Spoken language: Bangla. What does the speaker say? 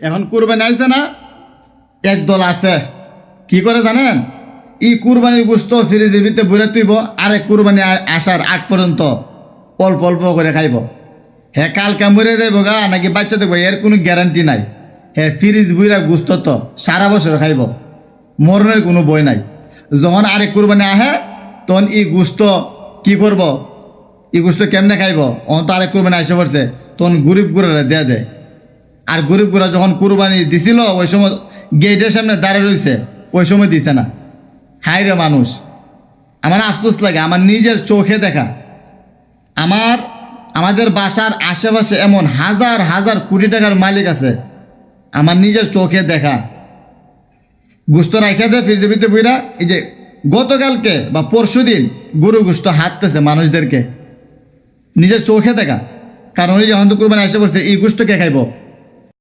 এখন কুরবানি আইছে না? একদল আছে। কি করে জানেন? ই কুরবানির গুস্ত ফ্রিজের ভিতরে বুড়ে তুইব আরেক কুরবানি আসার আগ পর্যন্ত অল্প অল্প করে খাইব। হে, কালকে মরে যাইব গা, নাকি বাচ্চা দেখব, এর কোনো গ্যারান্টি নাই। হে, ফ্রিজ বুড়া গুস্ত তো সারা বছর খাইব, মরণের কোনো বই নাই। যখন আরেক কুরবানি আহে, তখন ই গুস্ত কি করব? ই গুস্ত কেমনে খাইব? অন তো আরেক কুরবানি আসে পড়ছে, তখন গরিব গুড়ারে দেয়া দেয় আর গরিব গুড়া যখন কুরবানি দিছিল, ওই সময় গেটের সামনে দাঁড়িয়ে রয়েছে, ওই সময় দিছে না। হাই রে মানুষ। আমার আফসোস লাগে, আমার নিজের চোখে দেখা। আমার, আমাদের বাসার আশেপাশে এমন হাজার হাজার কোটি টাকার মালিক আছে, আমার নিজের চোখে দেখা। গুস্ত রাখে দেয় ভিতরে বুইরা, এই যে গতকালকে বা পরশু দিন গরু গুস্ত হাঁটতেছে মানুষদেরকে। নিজের চোখে দেখা। কারণ ওই যে অন্ত কুরবানি এসে পড়ছে এই গুস্ত কে খাইব?